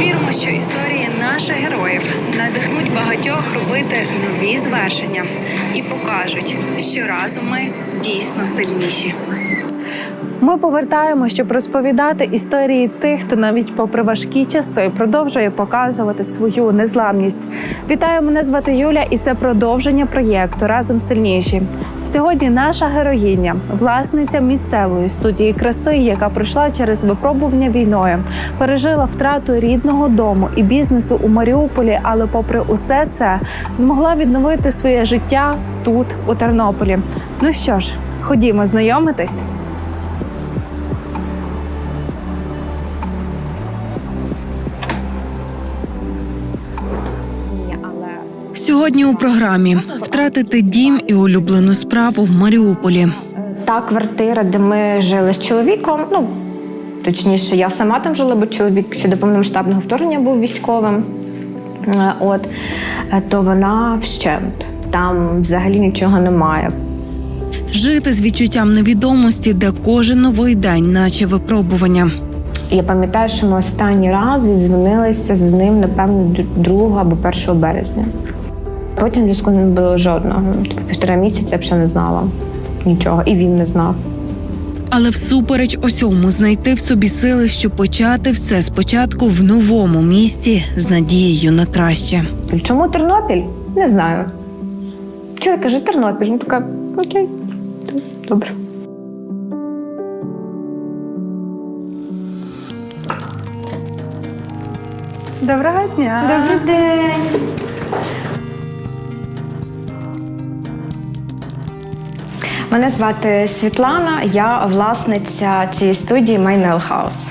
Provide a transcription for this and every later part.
Віримо, що історії наших героїв надихнуть багатьох робити нові звершення і покажуть, що разом ми дійсно сильніші. Ми повертаємо, щоб розповідати історії тих, хто навіть попри важкі часи продовжує показувати свою незламність. Вітаю, мене звати Юля, і це продовження проєкту Разом сильніші. Сьогодні наша героїня, власниця місцевої студії краси, яка пройшла через випробування війною, пережила втрату рідного дому і бізнесу у Маріуполі, але, попри усе це, змогла відновити своє життя тут, у Тернополі. Ну що ж, ходімо знайомитись. Сьогодні у програмі втратити дім і улюблену справу в Маріуполі. Та квартира, де ми жили з чоловіком, ну точніше, я сама там жила, бо чоловік ще до повномасштабного вторгнення був військовим. Е, От е, то вона вщент. Там взагалі нічого немає. Жити з відчуттям невідомості, де кожен новий день, наче випробування. Я пам'ятаю, що ми останній раз дзвонилися з ним, напевно, 2 або 1 березня. Потім зв'язку не було жодного. Тобто півтора місяця я взагалі не знала нічого, і він не знав. Але всупереч усьому знайти в собі сили, щоб почати все спочатку в новому місті з надією на краще. Чому Тернопіль? Не знаю. Чоловік каже, Тернопіль. Ну така, окей, добре. Доброго дня. Добрий день. Мене звати Світлана, я власниця цієї студії My Nail House.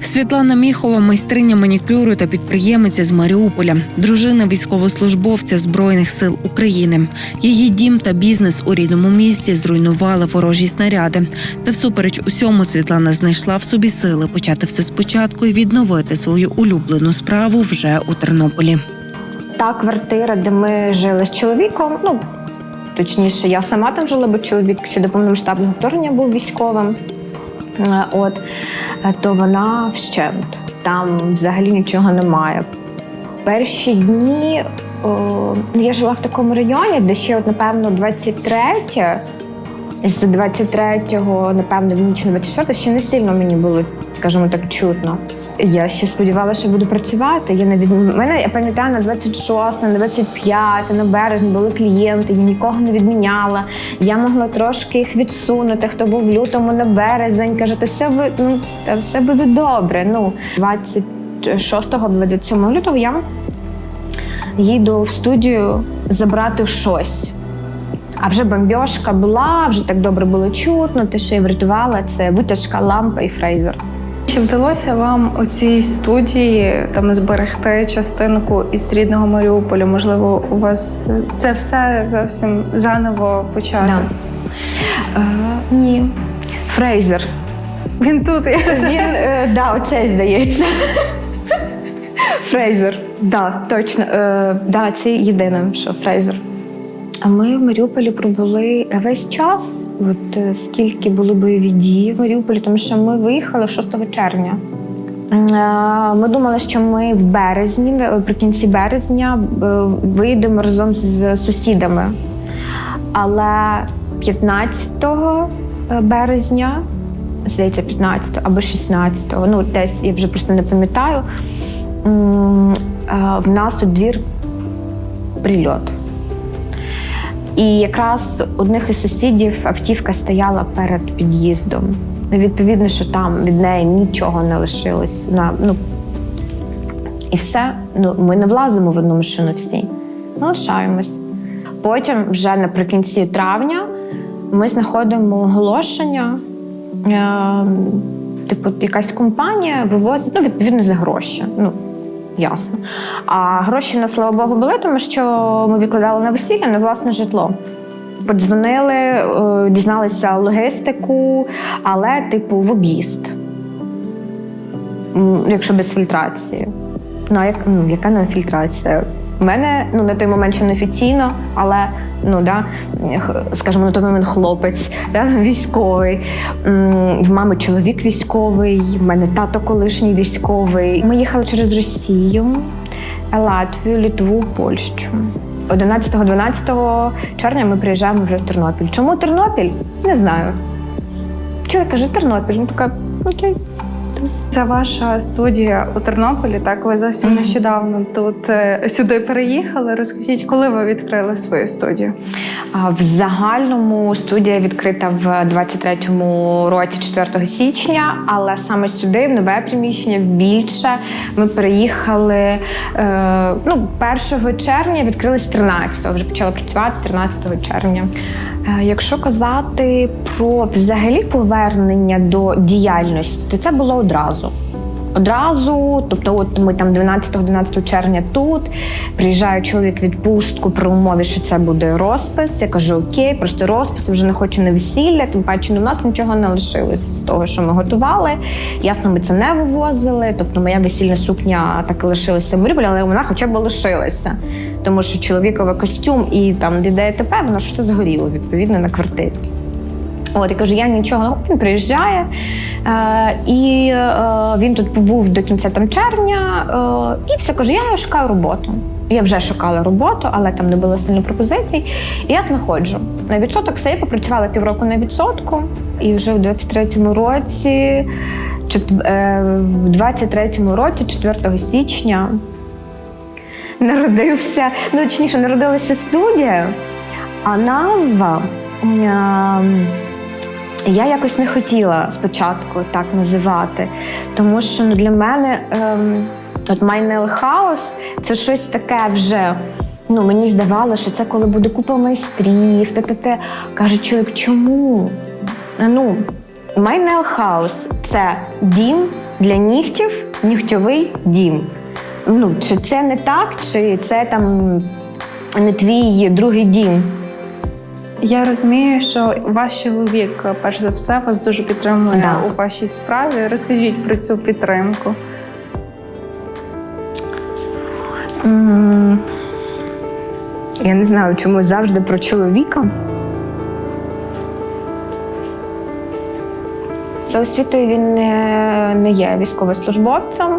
Світлана Міхова, майстриня манікюру та підприємиця з Маріуполя, дружина військовослужбовця Збройних сил України. Її дім та бізнес у рідному місті зруйнували ворожі снаряди. Та всупереч усьому Світлана знайшла в собі сили почати все спочатку і відновити свою улюблену справу вже у Тернополі. Та квартира, де ми жили з чоловіком, ну точніше, я сама там жила, бо чоловік ще до повномасштабного вторгнення був військовим. Е, От е, то вона вщент. Там взагалі нічого немає. Перші дні о, ну, я жила в такому районі, де ще, от, напевно, 23 з 23-го, напевно, в ніч на 24 ще не сильно мені було, скажімо так, чутно. Я ще сподівалася, що буду працювати. Я навіть мене я пам'ятаю на 26, на 25, на березень були клієнти, я нікого не відміняла. Я могла трошки їх відсунути. Хто був в лютому на березень, каже, та все ви ну та все буде добре. Ну 26 або 27 лютого я їду в студію забрати щось. А вже бомбьошка була, вже так добре було чутно. Те, що я врятувала, це витяжка, лампа і фрейзер. Чи вдалося вам у цій студії там зберегти частинку із рідного Маріуполя? Можливо, у вас це все зовсім заново почати? Да. Е, ні. Фрейзер. Він тут. Він, е, да, оце здається. Фрейзер. Да, точно. Е, да, це єдине, що фрейзер. А ми в Маріуполі пробули весь час, от е, скільки були бойові дії в Маріуполі, тому що ми виїхали 6 червня. Е, Ми думали, що ми в березні, наприкінці березня, е, виїдемо разом з сусідами. Але 15 березня, здається, 15 або 16, ну десь я вже просто не пам'ятаю. е, В нас у двір прильот. І якраз одних із сусідів автівка стояла перед під'їздом. Відповідно, що там від неї нічого не лишилось. На, ну, і все. Ну, ми не влазимо в одну машину всі. Ми лишаємось. Потім, вже наприкінці травня, ми знаходимо оголошення. Е, типу, якась компанія вивозить, ну, відповідно, за гроші. Ну, ясно. А гроші на слава Богу були, тому що ми відкладали на весілля на власне житло. Подзвонили, е, дізналися логістику, але, типу, в об'їзд. Якщо без фільтрації. Ну, а як, ну, яка нам фільтрація? У мене ну, на той момент ще не офіційно, але ну, да, скажімо, на той момент хлопець, да, військовий. В мами чоловік військовий, в мене тато колишній військовий. Ми їхали через Росію, Латвію, Літву, Польщу. 11-12 червня ми приїжджаємо вже в Тернопіль. Чому Тернопіль? Не знаю. Чоловік каже, Тернопіль. Ну така, окей. Це ваша студія у Тернополі. Так, ви зовсім нещодавно тут е, сюди переїхали. Розкажіть, коли ви відкрили свою студію? В загальному студія відкрита в 23-му році, 4 січня, але саме сюди, в нове приміщення, в більше, ми переїхали е, ну, 1 червня, відкрились 13-го, вже почали працювати 13 червня. Е, Якщо казати про взагалі повернення до діяльності, то це було одразу. Одразу, тобто, от ми там 12-11 червня тут. Приїжджає чоловік відпустку при умові, що це буде розпис. Я кажу, окей, просто розпис, вже не хочу на весілля, тим паче ну, у нас нічого не лишилось з того, що ми готували. Ясно, ми це не вивозили. Тобто моя весільна сукня так і лишилася в Маріуполі, але вона хоча б лишилася. Тому що чоловіковий костюм і там ДДТП, воно ж все згоріло відповідно на квартирі. От, я кажу, я нічого не він приїжджає, е, і е, він тут побув до кінця там червня, е, і все каже: я шукаю роботу. Я вже шукала роботу, але там не було сильно пропозицій. І я знаходжу на відсоток я попрацювала півроку на відсотку, і вже в 23-му році, е, в 23-му році, 4 січня, народився, ну точніше, народилася студія, а назва. Я якось не хотіла спочатку так називати, тому що ну, для мене ем, от Майнел Хаус це щось таке вже. Ну, мені здавалося, що це коли буде купа майстрів, те, те. Каже чоловік, чому? Ну, Майнел Хаус це дім для нігтів, нігтьовий дім. Ну, чи це не так, чи це там не твій другий дім? Я розумію, що ваш чоловік, перш за все, вас дуже підтримує Да. у вашій справі. Розкажіть про цю підтримку. Я не знаю, чому завжди про чоловіка. За освітою він не, не є військовослужбовцем.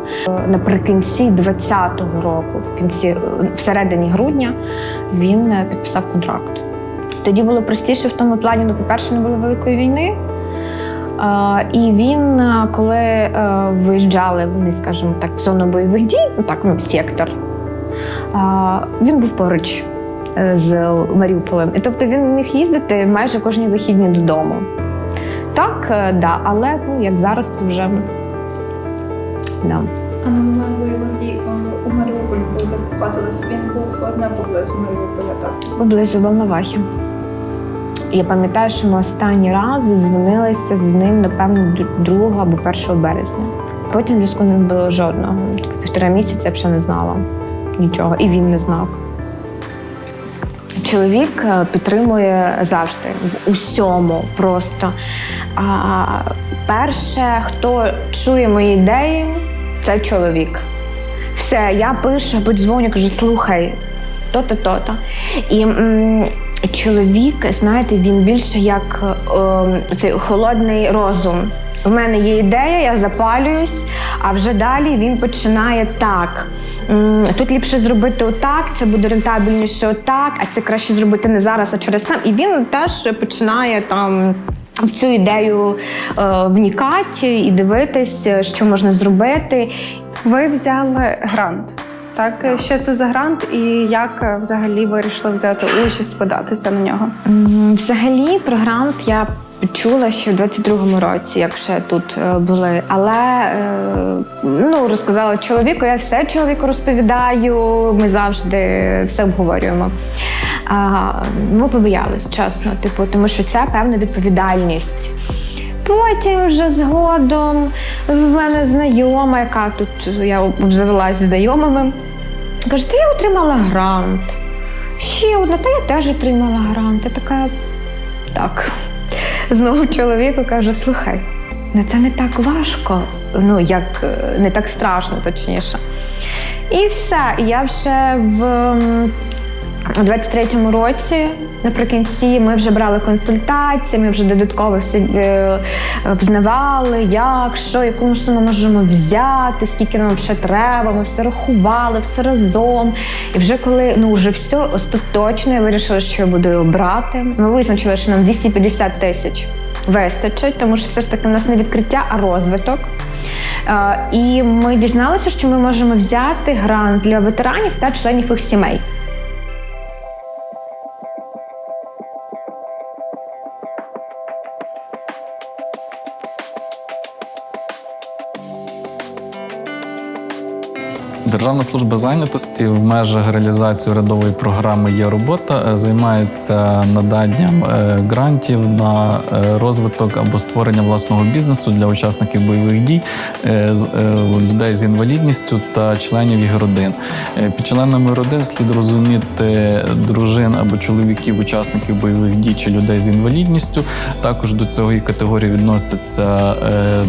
Наприкінці 20-го року, в кінці всередині грудня, він підписав контракт. Тоді було простіше в тому плані, ну, по-перше, не було великої війни. І він, е, коли е, виїжджали вони, скажімо так, в зону бойових дій, ну так, ну, сектор, він був поруч е, з Маріуполем. І тобто він міг їздити майже кожні вихідні додому. Так, да, але ну, як зараз, то вже. Да. А на момент бойових дій у Маріуполі, коли він був не поблизу Маріуполя, так? Поблизу Волновахи. Я пам'ятаю, що ми останній раз дзвонилися з ним, напевно, 2 або 1 березня. Потім зв'язку не було жодного. Тобто Півтора місяця я ще не знала нічого, і він не знав. Чоловік е, підтримує завжди в усьому просто. А перше, хто чує мої ідеї, це чоловік. Все, я пишу або дзвоню, кажу, слухай, то-то, то-то. І м, чоловік, знаєте, він більше як е, цей холодний розум. В мене є ідея, я запалююсь, а вже далі він починає так. Тут ліпше зробити отак, це буде рентабельніше отак, а це краще зробити не зараз, а через там. І він теж починає там. В цю ідею е, внікати і дивитись, що можна зробити. Ви взяли грант. Так, що це за грант, і як е, взагалі вирішили взяти участь, податися на нього? Взагалі, про грант я чула ще в 22-му році, як ще тут е, були. Але е, ну, розказала чоловіку, я все чоловіку розповідаю, ми завжди все обговорюємо. А, ми побоялись, чесно, типу, тому що це певна відповідальність. Потім вже згодом в мене знайома, яка тут я обзавелася знайомими, каже, ти я отримала грант. Ще одна, та я теж отримала грант. Я така, так. Знову чоловіку кажу: слухай, ну це не так важко, ну як е, не так страшно, точніше. І все. Я вже в у 23-му році Наприкінці ми вже брали консультації, ми вже додатково все е, взнавали, як, що, яку суму можемо взяти, скільки нам ще треба. Ми все рахували, все разом. І вже коли ну вже все остаточно, я вирішила, що я буду його брати. Ми визначили, що нам 250 тисяч вистачить, тому що все ж таки у нас не відкриття, а розвиток. І ми дізналися, що ми можемо взяти грант для ветеранів та членів їх сімей. Державна служба зайнятості в межах реалізації урядової програми є робота, е, займається наданням е, грантів на е, розвиток або створення власного бізнесу для учасників бойових дій, людей з інвалідністю та членів їх родин. Під членами родин слід розуміти дружин або чоловіків, учасників бойових дій чи людей з інвалідністю. Також до цієї категорії відносяться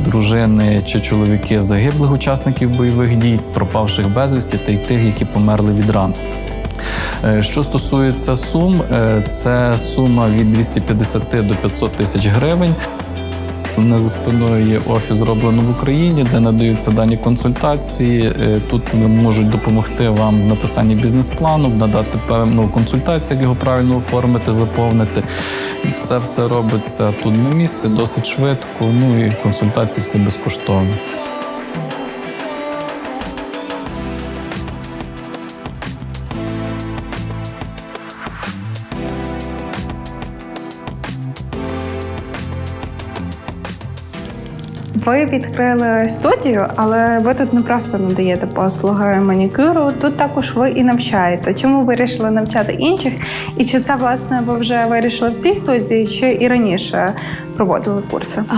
дружини чи чоловіки загиблих учасників бойових дій, пропавших безвісті та й тих, які померли від ран. Е, Що стосується сум, е, це сума від 250 до 500 тисяч гривень. Мене за спиною є офіс зроблено в Україні, де надаються дані консультації. Е, Тут можуть допомогти вам в написанні бізнес-плану, надати певну консультацію, як його правильно оформити, заповнити. Це все робиться тут на місці, досить швидко. Ну і консультації всі безкоштовні. Ви відкрили студію, але ви тут не просто надаєте послуги манікюру, тут також ви і навчаєте. Чому вирішили навчати інших? І чи це власне ви вже вирішили в цій студії, чи і раніше проводили курси? А,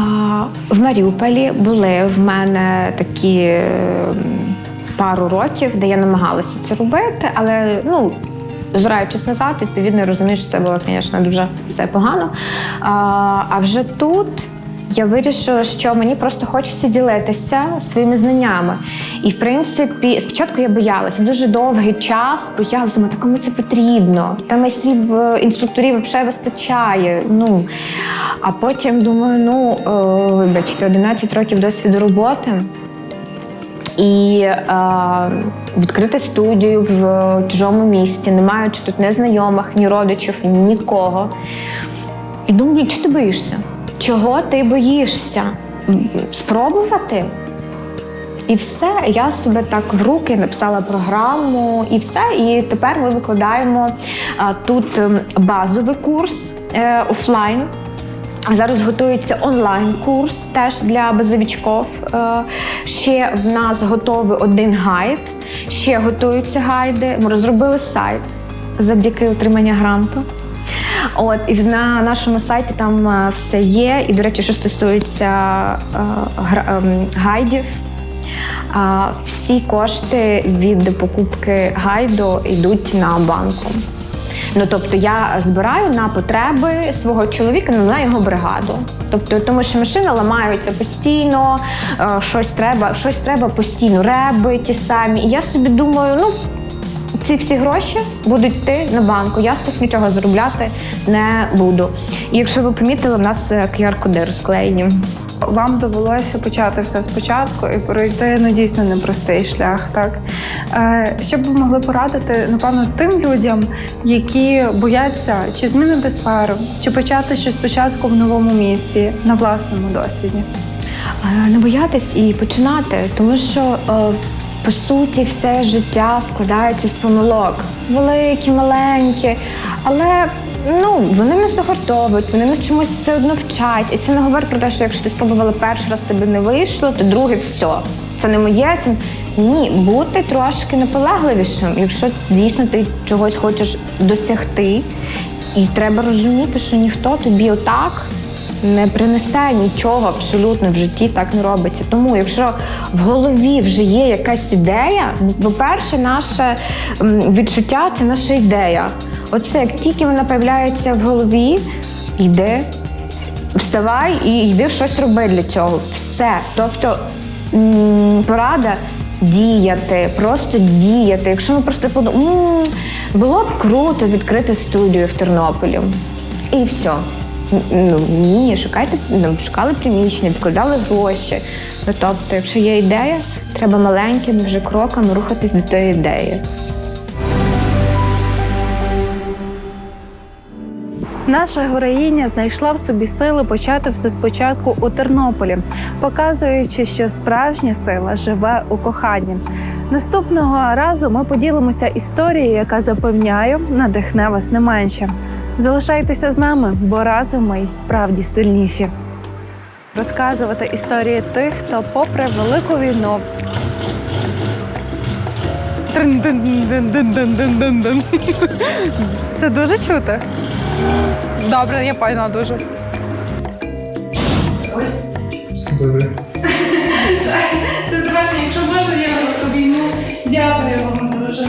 В Маріуполі були в мене такі пару років, де я намагалася це робити, але ну. Зираючись назад, відповідно, розумію, що це було, звісно, дуже все погано. А, а вже тут я вирішила, що мені просто хочеться ділитися своїми знаннями. І, в принципі, спочатку я боялася дуже довгий час, боялася, «Ма, та кому це потрібно. Та майстрів е, інструкторів взагалі вистачає. Ну, а потім думаю, ну, е, вибачте, 11 років досвіду роботи. І е, відкрити студію в чужому місті, не маючи тут ні знайомих, ні родичів, нікого. І думаю, чого ти боїшся? Чого ти боїшся? Спробувати? І все, я себе так в руки написала програму, і все. І тепер ми викладаємо тут ем, базовий курс е, офлайн. Зараз готується онлайн-курс теж для базовичків. Е, Ще в нас готовий один гайд, ще готуються гайди. Ми розробили сайт завдяки отримання гранту. От і на нашому сайті там е, все є. І, до речі, що стосується е, ем, гайдів, всі кошти від покупки гайду йдуть на банку. Ну тобто я збираю на потреби свого чоловіка на його бригаду. Тобто, тому що машина ламається постійно, е, щось треба, щось треба постійно, реби ті самі. І я собі думаю, ну ці всі гроші будуть йти на банку. Я з цих нічого заробляти не буду. І якщо ви помітили, в нас е, QR-коди розклеєні. Вам довелося почати все спочатку і пройти ну дійсно непростий шлях. Так е, що б ви могли порадити, напевно, тим людям, які бояться чи змінити сферу, чи почати щось спочатку в новому місті на власному досвіді. Е, Не боятись і починати, тому що по суті все життя складається з помилок. Великі, маленькі, але ну, вони не загортовують, вони нас чомусь все одно вчать. І це не говорить про те, що якщо ти спробувала перший раз, тобі не вийшло, то другий все. Це не моє. Це... Ні, бути трошки наполегливішим, якщо дійсно ти чогось хочеш досягти. І треба розуміти, що ніхто тобі отак не принесе нічого абсолютно в житті, так не робиться. Тому, якщо в голові вже є якась ідея, ну, по-перше, наше відчуття це наша ідея. Оце як тільки вона з'являється в голові, йди, вставай і йди щось роби для цього. Все. Тобто порада діяти, просто діяти. Якщо ми просто подумаємо, було б круто відкрити студію в Тернополі. І все. Ну ні, шукайте, ну, шукали приміщення, відкладали гроші. Ну, тобто, якщо є ідея, треба маленькими вже кроками рухатись до тієї ідеї. Наша героїня знайшла в собі сили почати все спочатку у Тернополі, показуючи, що справжня сила живе у коханні. Наступного разу ми поділимося історією, яка запевняю, надихне вас не менше. Залишайтеся з нами, бо разом ми справді сильніші. Розказувати історії тих, хто, попри велику війну, Це дуже чути. Добре, я поняла дуже. Добре. Це завершення, якщо можна, я вас війну. Дякую вам дуже.